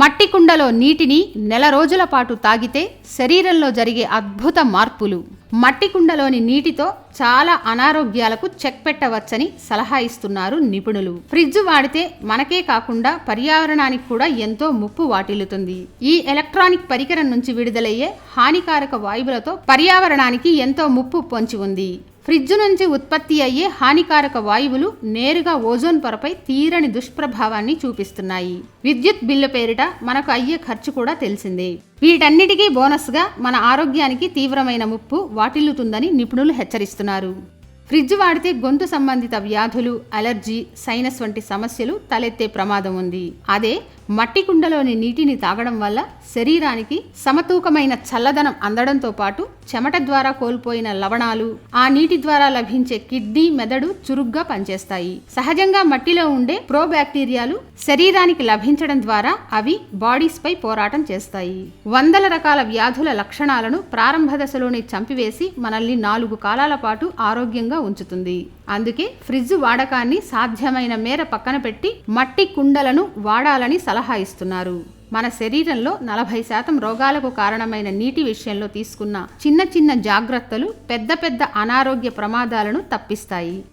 మట్టి కుండలో నీటిని నెల రోజుల పాటు తాగితే శరీరంలో జరిగే అద్భుత మార్పులు. మట్టి కుండలోని నీటితో చాలా అనారోగ్యాలకు చెక్ పెట్టవచ్చని సలహా ఇస్తున్నారు నిపుణులు. ఫ్రిడ్జ్ వాడితే మనకే కాకుండా పర్యావరణానికి కూడా ఎంతో ముప్పు వాటిల్లుతుంది. ఈ ఎలక్ట్రానిక్ పరికరం నుంచి విడుదలయ్యే హానికారక వాయువులతో పర్యావరణానికి ఎంతో ముప్పు పొంచి ఉంది. ఫ్రిడ్జ్ నుంచి ఉత్పత్తి అయ్యే హానికారక వాయువులు నేరుగా ఓజోన్ పొరపై తీరని దుష్ప్రభావాన్ని చూపిస్తున్నాయి. విద్యుత్ బిల్లు పేరిట మనకు అయ్యే ఖర్చు కూడా తెలిసిందే. వీటన్నిటికీ బోనస్గా మన ఆరోగ్యానికి తీవ్రమైన ముప్పు వాటిల్లుతుందని నిపుణులు హెచ్చరిస్తున్నారు. ఫ్రిడ్జ్ వాడితే గొంతు సంబంధిత వ్యాధులు అలర్జీ సైనస్ వంటి సమస్యలు తలెత్తే ప్రమాదం ఉంది. అదే మట్టి కుండలోని నీటిని తాగడం వల్ల శరీరానికి సమతూకమైన చల్లదనం అందడంతో పాటు చెమట ద్వారా కోల్పోయిన లవణాలు ఆ నీటి ద్వారా లభించే కిడ్నీ మెదడు చురుగ్గా పనిచేస్తాయి. సహజంగా మట్టిలో ఉండే ప్రోబ్యాక్టీరియాలు శరీరానికి లభించడం ద్వారా అవి బాడీస్ పై పోరాటం చేస్తాయి. వందల రకాల వ్యాధుల లక్షణాలను ప్రారంభ దశలోనే చంపివేసి మనల్ని నాలుగు కాలాల పాటు ఆరోగ్యంగా ఉంచుతుంది. అందుకే ఫ్రిడ్జ్ వాడకాన్ని సాధ్యమైన మేర పక్కన పెట్టి మట్టి కుండలను వాడాలని సలహా ఇస్తున్నారు. మన శరీరంలో నలభై శాతం రోగాలకు కారణమైన నీటి విషయంలో తీసుకున్న చిన్న చిన్న జాగ్రత్తలు పెద్ద పెద్ద అనారోగ్య ప్రమాదాలను తప్పిస్తాయి.